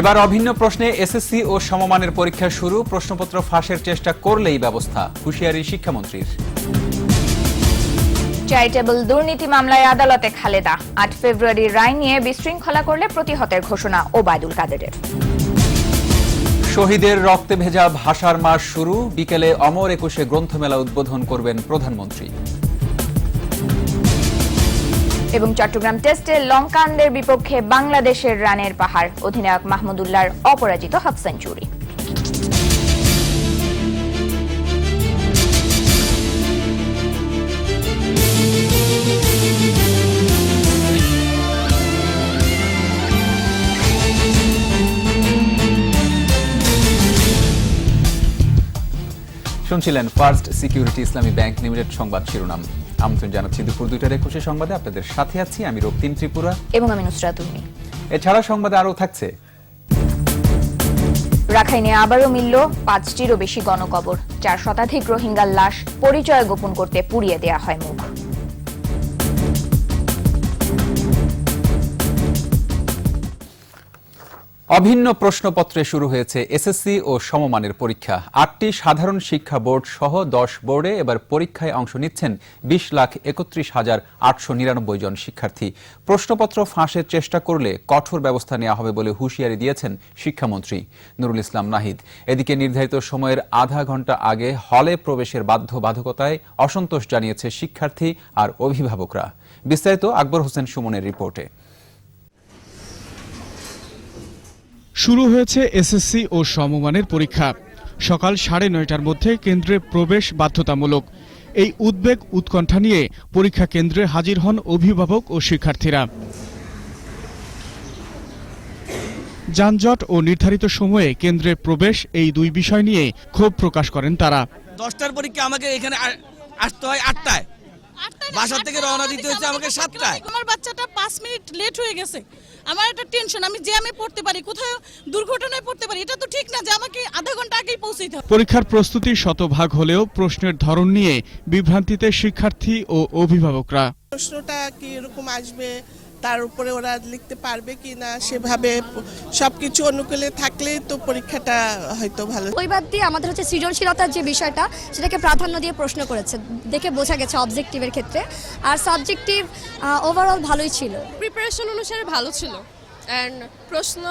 এবার অভিন্ন প্রশ্নে এসএসসি ও সমমানের পরীক্ষা শুরু। প্রশ্নপত্র ফাঁসের চেষ্টা করলেই ব্যবস্থা হুঁশিয়ারি শিক্ষামন্ত্রীর। চ্যারিটেবল দুর্নীতি মামলায় আদালতে খালেদা। আট ফেব্রুয়ারির রায় নিয়ে বিশৃঙ্খলা করলে প্রতিহতের ঘোষণা ওবায়দুল কাদেরের। শহীদের রক্তে ভেজা ভাষার মাস শুরু। বিকেলে অমর একুশে গ্রন্থমেলা উদ্বোধন করবেন প্রধানমন্ত্রী। এবং চট্টগ্রাম টেস্টে লঙ্কানদের বিপক্ষে বাংলাদেশের রানের পাহাড়। অধিনায়ক মাহমুদুল্লাহর অপরাজিত হাফ সেঞ্চুরি। শুনছিলেন first security Islami bank limited সংবাদ শিরোনাম। আমন্ত্রণ জানাচ্ছি দুপুর দুইটার একুশে সংবাদে আপনাদের সাথে আছি আমি রক্তিম ত্রিপুরা। এবং আমি নুসরাত উর্মি এছাড়া সংবাদে আরও থাকছে। রাখাইনে আবারও মিলল পাঁচটিরও বেশি গণকবর। চার শতাধিক রোহিঙ্গার লাশ পরিচয় গোপন করতে পুড়িয়ে দেয়া হয় মুখ। অভিন্ন প্রশ্নপত্রে শুরু হয়েছে এসএসসি ও সমমানের পরীক্ষা। আটটি সাধারণ শিক্ষা বোর্ড সহ দশ বোর্ডে এবার পরীক্ষায় অংশ নিচ্ছেন বিশ লাখ একত্রিশ হাজার আটশো নিরানব্বই জন শিক্ষার্থী। প্রশ্নপত্র ফাঁসের চেষ্টা করলে কঠোর ব্যবস্থা নেওয়া হবে বলে হুঁশিয়ারি দিয়েছেন শিক্ষামন্ত্রী নুরুল ইসলাম নাহিদ। এদিকে নির্ধারিত সময়ের আধা ঘণ্টা আগে হলে প্রবেশের বাধ্যবাধকতায় অসন্তোষ জানিয়েছে শিক্ষার্থী আর অভিভাবকরা। বিস্তারিত আকবর হোসেন সুমনের রিপোর্টে। শুরু হয়েছে এসএসসি ও সমমানের পরীক্ষা। সকাল সাড়ে নয়টার মধ্যে কেন্দ্রে প্রবেশ বাধ্যতামূলক। এই উদ্বেগ উৎকণ্ঠা নিয়ে পরীক্ষা কেন্দ্রে হাজির হন অভিভাবক ও শিক্ষার্থীরা। যানজট ও নির্ধারিত সময়ে কেন্দ্রে প্রবেশ এই দুই বিষয় নিয়ে ক্ষোভ প্রকাশ করেন তারা। দশটার পরীক্ষা আমাকে এখানে আসতে হয় আটটায়। বাসা থেকে রওনা দিতে হচ্ছে আমাকে সাতটায়। আমার বাচ্চাটা পাঁচ মিনিট লেট হয়ে গেছে। আমার একটা টেনশন আমি যে আমি পড়তে পারি কোথাও দুর্ঘটনায় পড়তে পারি এটা তো ঠিক না যে আমাকে আধা ঘণ্টা আগেই পৌঁছাইতে হবে। পরীক্ষার প্রস্তুতি শতভাগ হলেও প্রশ্নের ধরন নিয়ে বিভ্রান্তিতে শিক্ষার্থী ও অভিভাবকরা। প্রশ্নটা কি এরকম আসবে? তার উপরে ওরা লিখতে পারবে কি না সেভাবে সবকিছু অনুকূলে থাকলে তো পরীক্ষাটা হয়তো ভালো। ওই বাদ দিয়ে আমাদের হচ্ছে সৃজনশীলতার যে বিষয়টা সেটাকে প্রাধান্য দিয়ে প্রশ্ন করেছে দেখে বোঝা গেছে অবজেক্টিভের ক্ষেত্রে। আর সাবজেক্টিভ ওভারঅল ভালোই ছিল। প্রিপারেশন অনুসারে ভালো ছিল। অ্যান্ড প্রশ্ন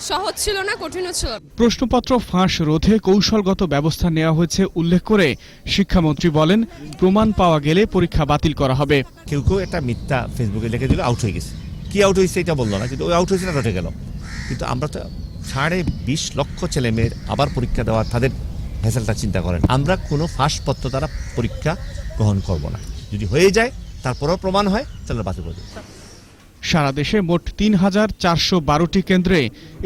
সহজ ছিল না কঠিনও ছিল। প্রশ্নপত্র ফাঁস রোধে কৌশলগত ব্যবস্থা নেওয়া হয়েছে উল্লেখ করে শিক্ষামন্ত্রী বলেন প্রমাণ পাওয়া গেলে পরীক্ষা বাতিল করা হবে। কেউ কেউ একটা মিথ্যা ফেসবুকে লিখে দিল আউট হয়ে গেছে। কি আউট হয়েছে এটা বলল না কিন্তু ওই আউট হয়েছে না রটে গেল। কিন্তু আমরা তো সাড়ে বিশ লক্ষ ছেলে মেয়ের আবার পরীক্ষা দেওয়া তাদের ভেসেলটা চিন্তা করেন। আমরা কোনো ফাঁস পত্র দ্বারা পরীক্ষা গ্রহণ করব না। যদি হয়ে যায় তারপরেও প্রমাণ হয় তাহলে বাতিল করে দেব। সারা দেশে মোট তিন হাজার চারশো বারোটি কেন্দ্রে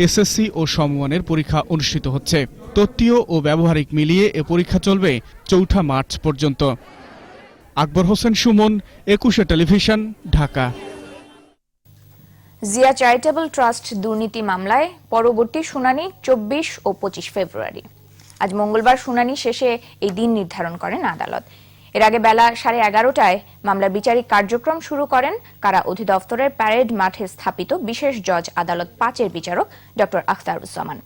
এসএসসি ও সমমানের পরীক্ষা অনুষ্ঠিত হচ্ছে। তত্ত্বীয় ও ব্যবহারিক মিলিয়ে এ পরীক্ষা চলবে চৌঠা মার্চ পর্যন্ত। Akbar Hossain Sumon, Ekushey television, Dhaka. Zia charitable trust দুর্নীতি মামলায় পরবর্তী শুনানি চব্বিশ ও পঁচিশ ফেব্রুয়ারি। আজ মঙ্গলবার শুনানি শেষে এই দিন নির্ধারণ করেন আদালত। এর আগে বেলা সাড়ে এগারোটায় মামলার বিচারিক কার্যক্রম শুরু করেন কারা অধিদপ্তরের প্যারেড মাঠে স্থাপিত বিশেষ জজ আদালত পাঁচের বিচারক ড আখতারুজ্জামান।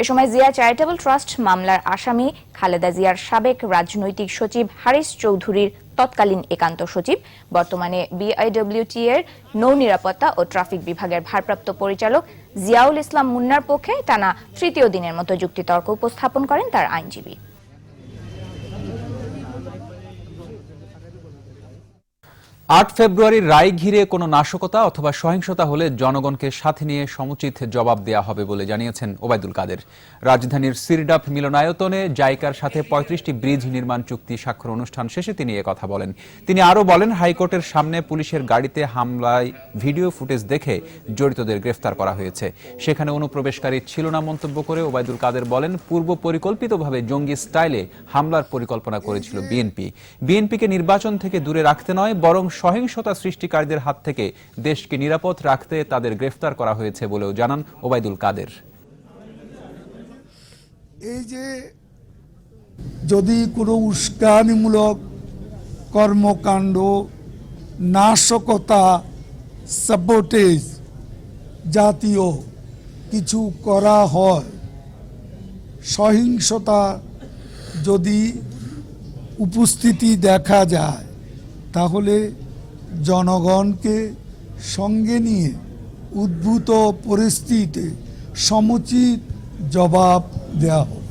এ সময় জিয়া চ্যারিটেবল ট্রাস্ট মামলার আসামি খালেদা জিয়ার সাবেক রাজনৈতিক সচিব হারিস চৌধুরীর তৎকালীন একান্ত সচিব, বর্তমানে বিআইডব্লিউটি এর নৌ নিরাপত্তা ও ট্রাফিক বিভাগের ভারপ্রাপ্ত পরিচালক জিয়াউল ইসলাম মুন্নার পক্ষে টানা তৃতীয় দিনের মতো যুক্তিতর্ক উপস্থাপন করেন তার আইনজীবী। আট ফেব্রুয়ারির রায় ঘিরে কোনো নাশকতা অথবা সহিংসতা হলে জনগণকে সাথে নিয়ে সমুচিত জবাব দেয়া হবে বলে জানিয়েছেন ওবায়দুল কাদের। রাজধানীর সিরডাপ মিলনায়তনে জাইকার সাথে পঁয়ত্রিশটি ব্রিজ নির্মাণ চুক্তি স্বাক্ষর অনুষ্ঠান শেষে তিনি কথা বলেন। তিনি আরও বলেন, হাইকোর্টের সামনে পুলিশের গাড়িতে হামলায় ভিডিও ফুটেজ দেখে জড়িতদের গ্রেফতার করা হয়েছে। সেখানে অনুপ্রবেশকারী ছিল না মন্তব্য করে ওবায়দুল কাদের বলেন, পূর্ব পরিকল্পিতভাবে জঙ্গি স্টাইলে হামলার পরিকল্পনা করেছিল বিএনপি। বিএনপিকে নির্বাচন থেকে দূরে রাখতে নয়, বরং সহিংসতা সৃষ্টিকারীদের হাত থেকে দেশকে নিরাপদ রাখতে তাদের গ্রেফতার করা হয়েছে বলেও জানান ওবায়দুল কাদের। এই যে যদি কোনো উস্কানিমূলক কর্মকাণ্ড, নাশকতা সাবোটেজ জাতীয় কিছু করা হয়, সহিংসতা যদি উপস্থিতি দেখা যায়, তাহলে জনগণকে সঙ্গে নিয়ে উদ্ভূত পরিস্থিতিতে সমুচিত জবাব দেওয়া হবে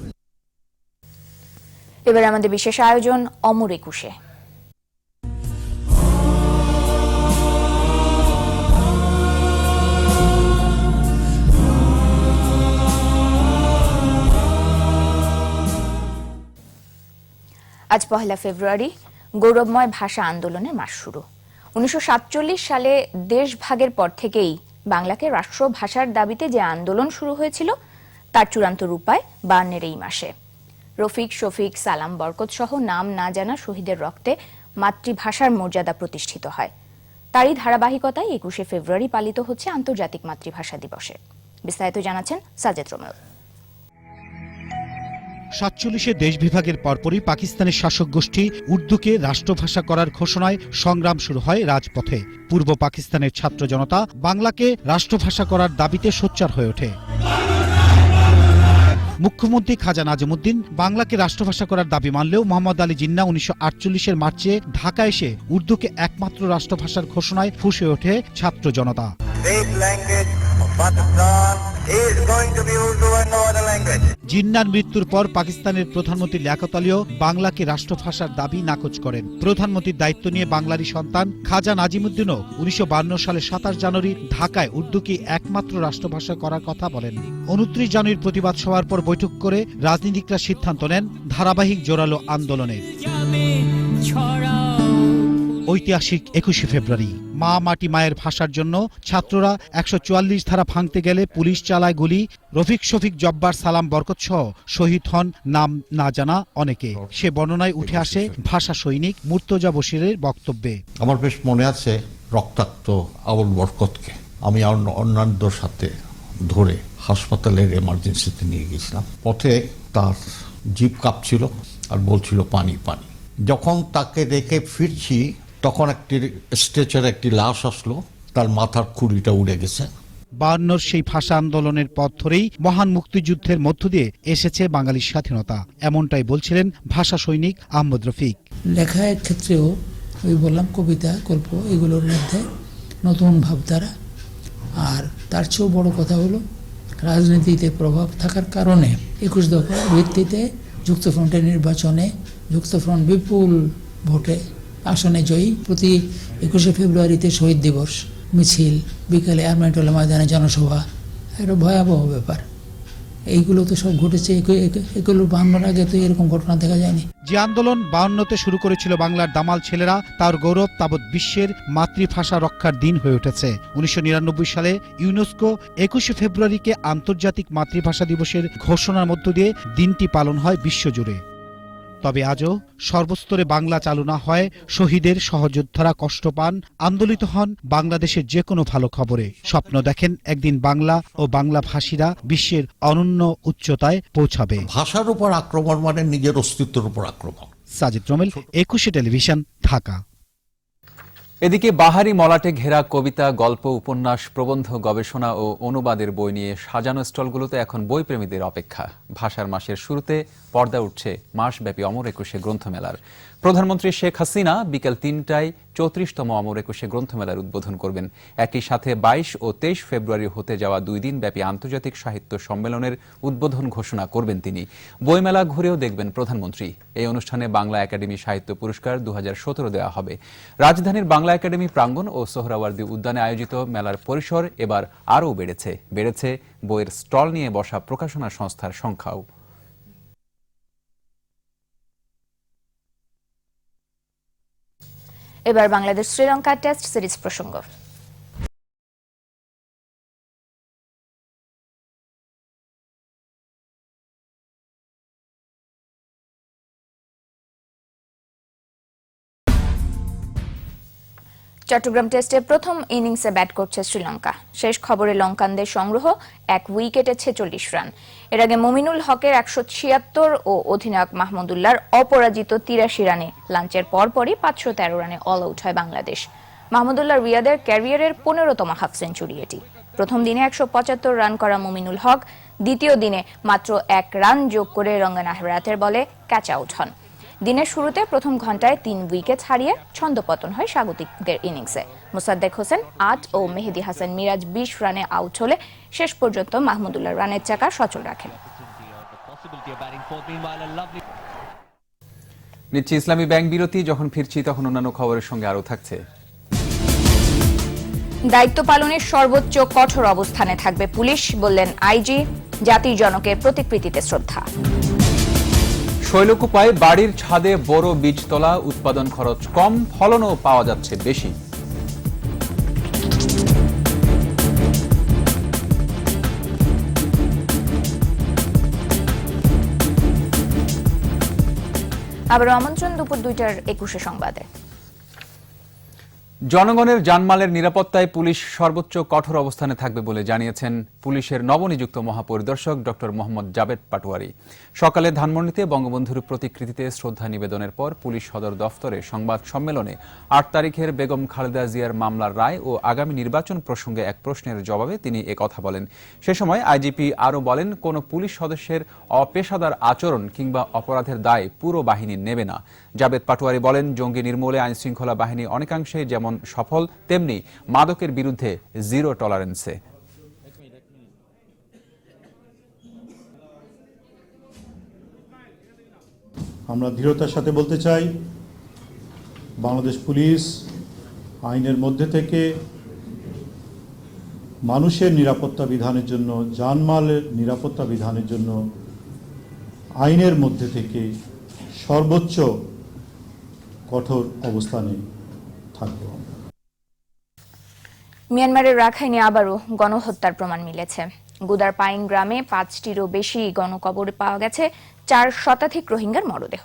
এবার আমাদের বিশেষ আয়োজন অমর একুশে। আজ পহেলা ফেব্রুয়ারি গৌরবময় ভাষা আন্দোলনের মাস শুরু। উনিশশো সালে দেশভাগের পর থেকেই বাংলাকে রাষ্ট্র ভাষার দাবিতে যে আন্দোলন শুরু হয়েছিল, তার চূড়ান্ত রূপায় বায়ান্নের এই মাসে। রফিক, শফিক, সালাম, বরকত সহ নাম না জানা শহীদের রক্তে মাতৃভাষার মর্যাদা প্রতিষ্ঠিত হয়। তারই ধারাবাহিকতায় একুশে ফেব্রুয়ারি পালিত হচ্ছে আন্তর্জাতিক মাতৃভাষা দিবসে। বিস্তারিত জানাচ্ছেন সাজেদ রোমেল। সাতচল্লিশে দেশ বিভাগের পরপরই পাকিস্তানের শাসক গোষ্ঠী উর্দুকে রাষ্ট্রভাষা করার ঘোষণায় সংগ্রাম শুরু হয় রাজপথে। পূর্ব পাকিস্তানের ছাত্র জনতা বাংলাকে রাষ্ট্রভাষা করার দাবিতে সোচ্চার হয়ে ওঠে। মুখ্যমন্ত্রী খাজা নাজিমুদ্দিন বাংলাকে রাষ্ট্রভাষা করার দাবি মানলেও মোহাম্মদ আলী জিন্না উনিশশো আটচল্লিশের মার্চে ঢাকা এসে উর্দুকে একমাত্র রাষ্ট্রভাষার ঘোষণায় ফুঁসে ওঠে ছাত্র জনতা। জিন্নার মৃত্যুর পর পাকিস্তানের প্রধানমন্ত্রী লিয়াকত আলীও বাংলাকে রাষ্ট্রভাষার দাবি নাকচ করেন। প্রধানমন্ত্রীর দায়িত্ব নিয়ে বাংলারই সন্তান খাজা নাজিমুদ্দিনও উনিশশো সালে সাতাশ জানুয়ারি ঢাকায় উর্দুকে একমাত্র রাষ্ট্রভাষা করার কথা বলেন উনত্রিশ জানুয়ারির প্রতিবাদ সভার পর বৈঠক করে রাজনীতিকরা সিদ্ধান্ত নেন ধারাবাহিক জোরালো আন্দোলনের। ঐতিহাসিক একুশে ফেব্রুয়ারি। মা মাটি মায়ের ভাষার জন্য ছাত্ররা একশো চুয়াল্লিশ ধারা ভাঙতে গেলে পুলিশ চালায় গুলি, রফিক শফিক জব্বার সালাম বরকত সহ শহীদ হন নাম না জানা অনেকে। সে বর্ণনায় উঠে আসে ভাষা সৈনিক মুর্তজা বশিরের বক্তব্যে। আমার বেশ মনে আছে রক্তাক্ত আবুল বরকতকে। আমি অন্য- অন্যান্যদের সাথে ধরে হাসপাতালের এমার্জেন্সিতে নিয়ে গেছিলাম পথে তার জিপ কাঁপছিল আর বলছিল, পানি পানি। যখন তাকে রেখে ফিরছি তখন একটি স্ট্রেচার একটি লাশ আসলো তার মাথার খুঁড়িটা উড়ে গেছে। বায়ান্নর সেই ভাষা আন্দোলনের পথ ধরেই মহান মুক্তিযুদ্ধের মধ্য দিয়ে এসেছে বাঙালির স্বাধীনতা। এমনটাই বলছিলেন ভাষা সৈনিক আহমদ রফিক। লেখার ক্ষেত্রেও ওই বললাম কবিতা গল্প এগুলোর মধ্যে নতুন ভাবধারা। আর তার চেয়েও বড় কথা হলো রাজনীতিতে প্রভাব থাকার কারণে একুশ দফার ভিত্তিতে যুক্তফ্রন্টের নির্বাচনে যুক্তফ্রন্ট বিপুল ভোটে আসনে জয়ী প্রতি একুশে ফেব্রুয়ারিতে শহীদ দিবস, মিছিল, বিকালে আর্মেন্টলা ময়দানে জনসভা। একটা ভয়াবহ ব্যাপার। এইগুলো তো সব ঘটেছে এগু- এগু- এগুলো বাহান্নর আগে তো এরকম ঘটনা দেখা যায়নি। যে আন্দোলন বায়ান্নতে শুরু করেছিল বাংলার দামাল ছেলেরা, তার গৌরব তাবৎ বিশ্বের মাতৃভাষা রক্ষার দিন হয়ে উঠেছে। উনিশশো নিরানব্বই সালে ইউনেস্কো একুশে ফেব্রুয়ারিকে আন্তর্জাতিক মাতৃভাষা দিবসের ঘোষণার মধ্য দিয়ে দিনটি পালন হয় বিশ্বজুড়ে। তবে আজও সর্বস্তরে বাংলা চালু না হয় শহীদের সহযোদ্ধারা কষ্ট পান আন্দোলিত হন বাংলাদেশের যে কোনো ভালো খবরে। স্বপ্ন দেখেন একদিন বাংলা ও বাংলা ভাষীরা বিশ্বের অনন্য উচ্চতায় পৌঁছাবে। ভাষার উপর আক্রমণ মানে নিজের অস্তিত্বের উপর আক্রমণ। সাজিদ রমেল একুশে টেলিভিশন ঢাকা। এদিকে বাহারি মলাটে ঘেরা কবিতা, গল্প, উপন্যাস, প্রবন্ধ, গবেষণা ও অনুবাদের বই নিয়ে সাজানো স্টলগুলোতে এখন বইপ্রেমীদের অপেক্ষা। ভাষার মাসের শুরুতে পর্দা উঠছে মাসব্যাপী অমর একুশে গ্রন্থমেলার। প্রধানমন্ত্রী শেখ হাসিনা বিকেল তিনটায় চৌত্রিশতম অমর একুশে গ্রন্থমেলার উদ্বোধন করবেন। একই সাথে বাইশ ও তেইশ ফেব্রুয়ারি হতে যাওয়া দুই দিন ব্যাপী আন্তর্জাতিক সাহিত্য সম্মেলনের উদ্বোধন ঘোষণা করবেন তিনি। বইমেলা ঘুরেও দেখবেন প্রধানমন্ত্রী। এই অনুষ্ঠানে বাংলা একাডেমি সাহিত্য পুরস্কার দু হাজার সতেরো দেওয়া হবে। রাজধানীর বাংলা একাডেমি প্রাঙ্গণ ও সোহরাওয়ার্দী উদ্যানে আয়োজিত মেলার পরিসর এবার আরও বেড়েছে। বেড়েছে বইয়ের স্টল নিয়ে বসা প্রকাশনা সংস্থার সংখ্যাও। এবার বাংলাদেশ শ্রীলঙ্কা টেস্ট সিরিজ প্রসঙ্গ। চট্টগ্রাম টেস্টে প্রথম ইনিংসে ব্যাট করছে শ্রীলঙ্কা। শেষ খবরে লঙ্কানদের সংগ্রহ, এক উইকেটে ছেচল্লিশ রান। এর আগে মুমিনুল হকের একশো ছিয়াত্তর ও অধিনায়ক মাহমুদুল্লাহর অপরাজিত তিরাশি রানে লাঞ্চের পরপরই পাঁচশো তেরো রানে অল আউট হয় বাংলাদেশ। মাহমুদুল্লাহ রিয়াদের ক্যারিয়ারের পনেরোতম হাফ সেঞ্চুরি এটি। প্রথম দিনে একশো পঁচাত্তর রান করা মুমিনুল হক, দ্বিতীয় দিনে মাত্র এক রান যোগ করে রঙ্গানা হেরাতের বলে ক্যাচ আউট হন। দিনের শুরুতে প্রথম ঘন্টায় তিন উইকেট হারিয়ে ছন্দপতন হয় স্বাগতিকদের ইনিংসে। মুসাদ্দেক হোসেন আট ও মেহেদি হাসান মিরাজ বিশ রানে আউট হলে শেষ পর্যন্ত মাহমুদুল্লাহ রানের চাকা সচল রাখেন। নিচ্ছি ইসলামী ব্যাংক বিরতি যখন ফিরছি তখন অন্যান্য খবরের সঙ্গে আরও থাকছে। দায়িত্ব পালনের সর্বোচ্চ কঠোর অবস্থানে থাকবে পুলিশ বললেন আইজি জাতির জনকের প্রতিকৃতিতে শ্রদ্ধা। শৈলকুপায় বাড়ির ছাদে বড় বীজতলা উৎপাদন খরচ কম ফলনও পাওয়া যাচ্ছে বেশি। আবার আমন্ত্রণ দুপুর দুইটার একুশে সংবাদে। জনগণের জানমালের নিরাপত্তায় পুলিশ সর্বোচ্চ কঠোর অবস্থানে থাকবে বলে জানিয়েছেন পুলিশের নবনিযুক্ত মহাপরিদর্শক ডক্টর মোহাম্মদ জাবেদ পাটোয়ারি। সকালে ধানমন্ডিতে বঙ্গবন্ধুর প্রতিকৃতিতে শ্রদ্ধা নিবেদনের পর পুলিশ সদর দফতরে সংবাদ সম্মেলনে আট তারিখের বেগম খালেদা জিয়ার মামলার রায় ও আগামী নির্বাচন প্রসঙ্গে এক প্রশ্নের জবাবে তিনি কথা বলেন। সে সময় আইজিপি আরও বলেন, কোনো পুলিশ সদস্যের অপেশাদার আচরণ কিংবা অপরাধের দায় পুরো বাহিনী নেবে না। জাবেদ পাটোয়ারি বলেন, জঙ্গি নির্মূলে আইনশৃঙ্খলা বাহিনী অনেকাংশে যেমন সফল, তেমনি মাদকের বিরুদ্ধে জিরো টলারেন্সে। আমরা দৃঢ়তার সাথে বলতে চাই, বাংলাদেশ পুলিশ আইনের মধ্যে থেকে মানুষের নিরাপত্তা বিধানের জন্য জানমালের নিরাপত্তা বিধানের জন্য আইনের মধ্যে থেকে সর্বোচ্চ কঠোর অবস্থানে থাকব মিয়ানমারের রাখাইনে আবারও গণহত্যার প্রমাণ মিলেছে। গুদার পাইন গ্রামে পাঁচটিরও বেশি গণকবর পাওয়া গেছে। চার শতাধিক রোহিঙ্গার মরদেহ।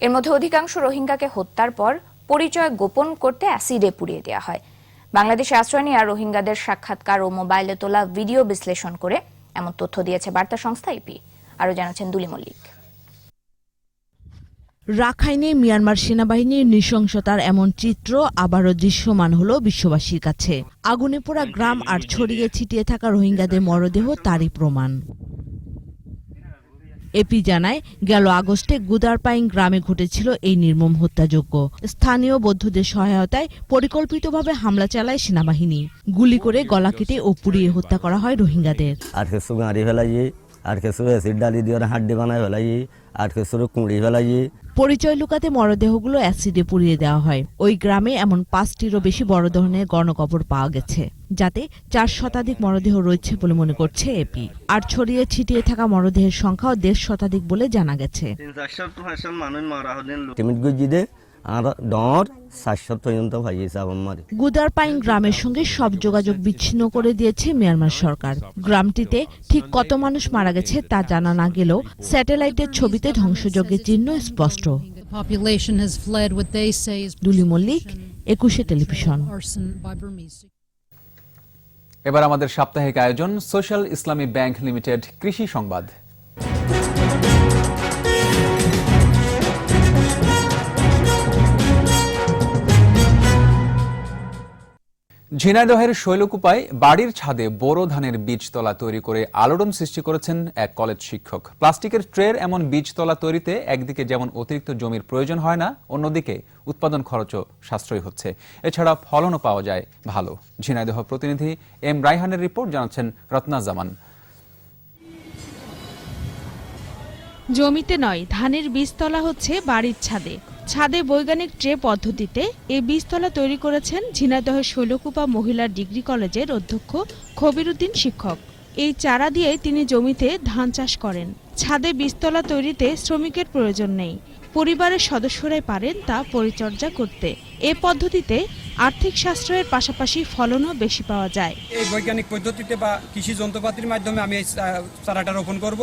এর মধ্যে অধিকাংশ রোহিঙ্গাকে হত্যার পর পরিচয় গোপন করতে অ্যাসিডে পুড়িয়ে দেওয়া হয়। বাংলাদেশে আশ্রয় নেওয়া রোহিঙ্গাদের সাক্ষাৎকার ও মোবাইলে তোলা ভিডিও বিশ্লেষণ করে এমন তথ্য দিয়েছে বার্তা সংস্থা ইপি। আরও জানাচ্ছেন দুলি মল্লিক। রাখাইনে মিয়ানমার সেনাবাহিনীর নৃশংসতার এমন চিত্র আবারও দৃশ্যমান হল বিশ্ববাসীর কাছে। আগুনে পোড়া গ্রাম আর ছড়িয়ে ছিটিয়ে থাকা রোহিঙ্গাদের মরদেহ তারই প্রমাণ। এপি জানায় গেল আগস্টে গুদারপাইং গ্রামে ঘটেছিল এই নির্মম হত্যাযজ্ঞ। স্থানীয় বৌদ্ধদের সহায়তায় পরিকল্পিতভাবে হামলা চালায় সেনাবাহিনী। গুলি করে গলা কেটে ও পুড়িয়ে হত্যা করা হয় রোহিঙ্গাদের। আর কিছু গাড়ি ফেলাইয়ে আর কিছু অ্যাসিড ডালি দিয়ে হাড্ডি বানায় ফেলাইয়ে আর কিছু কুঁড়ি ফেলাইয়ে পরিচয় লুকাতে মরদেহগুলো অ্যাসিডে পুড়িয়ে দেওয়া হয়। ওই গ্রামে এমন পাঁচটিরও বেশি বড় ধরনের গণকবর পাওয়া গেছে। যাতে চার শতাধিক মরদেহ রয়েছে বলে মনে করছে এপি আর ছড়িয়ে ছিটিয়ে থাকা মরদেহের সংখ্যাও দেড় শতাধিক বলে জানা গেছে। আর ডর পর্যন্ত আমার গুদারপাইন গ্রামের সঙ্গে সব যোগাযোগ বিচ্ছিন্ন করে দিয়েছে মিয়ানমার সরকার। গ্রামটিতে ঠিক কত মানুষ মারা গেছে তা জানা না গেলেও স্যাটেলাইটের ছবিতে ধ্বংসযজ্ঞের চিহ্ন স্পষ্ট। দুলি মল্লিক একুশে টেলিভিশন। এবার আমাদের সাপ্তাহিক আয়োজন সোশ্যাল ইসলামী ব্যাংক লিমিটেড কৃষি সংবাদ। ঝিনাইদহের শৈলকুপায় বাড়ির ছাদে বোরো ধানের বীজতলা তৈরি করে আলোড়ন সৃষ্টি করেছেন এক কলেজ শিক্ষক। প্লাস্টিকের ট্রের এমন বীজতলা তৈরিতে একদিকে যেমন অতিরিক্ত জমির প্রয়োজন হয় না, অন্যদিকে উৎপাদন খরচও সাশ্রয়ী হচ্ছে। এছাড়া ফলনও পাওয়া যায় ভালো। ঝিনাইদহ প্রতিনিধি এম রাইহানের রিপোর্ট জানাচ্ছেন রত্না জামান জমিতে নয়, ধানের বীজতলা হচ্ছে বাড়ির ছাদে। ছাদে বৈজ্ঞানিক ট্রে পদ্ধতিতে এই বীজতলা তৈরি করেছেন ঝিনাইদহের শৈলকুপা মহিলা ডিগ্রি কলেজের অধ্যক্ষ খবিরুদ্দিন শিক্ষক। এই চারা দিয়ে তিনি জমিতে ধান চাষ করেন। ছাদে বীজতলা তৈরিতে শ্রমিকের প্রয়োজন নেই। পরিবারের সদস্যরাই পারেন তা পরিচর্যা করতে। এ পদ্ধতিতে আর্থিক সাশ্রয়ের পাশাপাশি ফলনও বেশি পাওয়া যায়। এই বৈজ্ঞানিক পদ্ধতিতে বা কৃষি যন্ত্রপাতির মাধ্যমে আমি চারাটা রোপণ করব।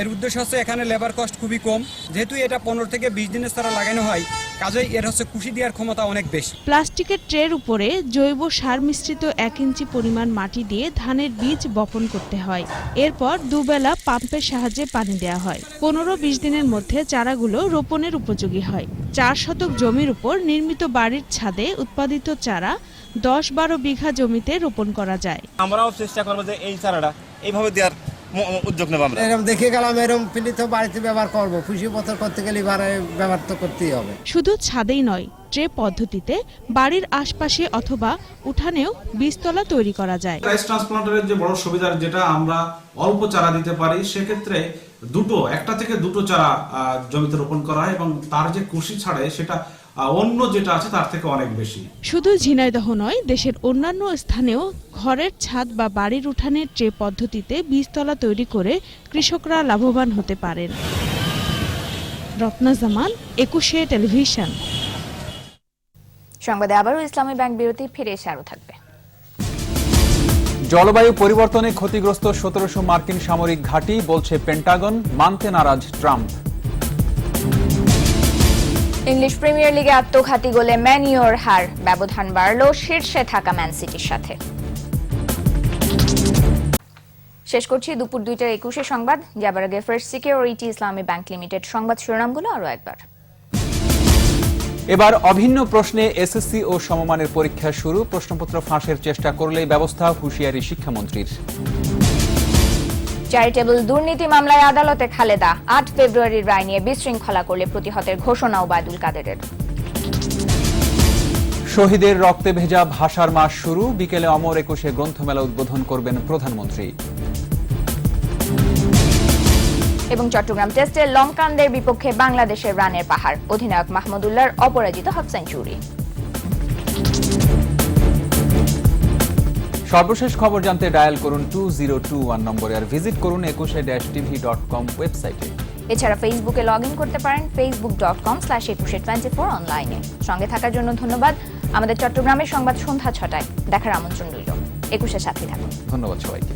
এর উদ্দেশ্য হচ্ছে এখানে লেবার কস্ট খুবই কম। যেহেতু এটা পনেরো থেকে বিশ দিনের ছাড়া লাগানো হয় কাজেই এর হচ্ছে কুশি দেওয়ার ক্ষমতা অনেক বেশি। প্লাস্টিকের ট্রের উপরে জৈব সার মিশ্রিত এক ইঞ্চি পরিমাণ মাটি দিয়ে ধানের বীজ বপন করতে হয়। এরপর দুবেলা পাম্পের সাহায্যে পানি দেওয়া হয়। পনেরো বিশ দিনের মধ্যে চারাগুলো রোপণের উপযোগী হয়। চার শতক জমির উপর নির্মিত বাড়ির ছাদে উৎপাদিত চারা দশ বারো বিঘা জমিতে রোপণ করা যায়। আমরাও চেষ্টা করব যে এই চারাটা এইভাবে দেওয়ার। উদ্যোগ নেব আমরা। এরকম দেখে গেলাম এরকম পিলি তো বাড়িতে ব্যবহার করব। খুশি পত্র করতে গেলে এবারে ব্যবহার তো করতেই হবে। শুধু ছাদেই নয় ট্রে পদ্ধতিতে বাড়ির আশপাশে অথবা উঠানেও বীজতলা তৈরি করা যায়। রাইস ট্রান্সপ্লান্টারের যে বড় সুবিধার যেটা আমরা অল্প চারা দিতে পারি সেক্ষেত্রে দুটো একটা থেকে দুটো চারা জমিতে রোপণ করা হয় এবং তার যে কুশি ছাড়ে সেটা অন্য যেটা আছে তার থেকে অনেক বেশি। শুধু ঝিনাইদহ নয় দেশের অন্যান্য স্থানেও ঘরের ছাদ বা বাড়ির উঠানের ট্রে পদ্ধতিতে বীজতলা তৈরি করে কৃষকরা লাভবান হতে পারেন। রত্না জামান একুশে টেলিভিশন। সংবাদে আবারও ইসলামী ব্যাংক বিরতি ফিরে এসে আরও থাকবে। জলবায়ু পরিবর্তনে ক্ষতিগ্রস্ত সতেরোশো মার্কিন সামরিক ঘাঁটি বলছে পেন্টাগন মানতে নারাজ ট্রাম্প। ইংলিশ প্রিমিয়ার লিগে আত্মঘাতী গোলে ম্যানিওর হার ব্যবধান বাড়ল শীর্ষে থাকা ম্যান সিটির সাথে। শেষ করছি দুপুর দুইটার একুশে সংবাদ। যাবার আগে first security Islami bank limited সংবাদ শিরোনামগুলো আরও একবার। এবার অভিন্ন প্রশ্নে এসএসসি ও সমমানের পরীক্ষা শুরু। প্রশ্নপত্র ফাঁসের চেষ্টা করলেই ব্যবস্থা, হুঁশিয়ারি শিক্ষামন্ত্রীর। চ্যারিটেবল দুর্নীতি মামলায় আদালতে খালেদা। আট ফেব্রুয়ারির রায় নিয়ে বিশৃঙ্খলা করলে প্রতিহতের ঘোষণা ওবায়দুল কাদেরের। শহীদের রক্তে ভেজা ভাষার মাস শুরু। বিকেলে অমর একুশে গ্রন্থমেলা উদ্বোধন করবেন প্রধানমন্ত্রী। এবং চট্টগ্রাম টেস্টে লঙ্কানদের বিপক্ষে বাংলাদেশের রানের পাহাড়। অধিনায়ক মাহমুদুল্লাহর অপরাজিত হাফ সেঞ্চুরি সর্বশেষ খবর জানতে ডায়াল করুন টু জিরো টু ওয়ান নম্বরে আর ভিজিট করুন একুশে ড্যাশ টিভি ডট কম ওয়েবসাইটে। এছাড়া ফেসবুকে লগ ইন করতে পারেন Facebook dot com slash Ekushey twenty four অনলাইনে সঙ্গে থাকার জন্য ধন্যবাদ। আমাদের চট্টগ্রামের সংবাদ সন্ধ্যা ছটায়। দেখার আমন্ত্রণ রইল। একুশের সাথে থাকুন। ধন্যবাদ সবাইকে।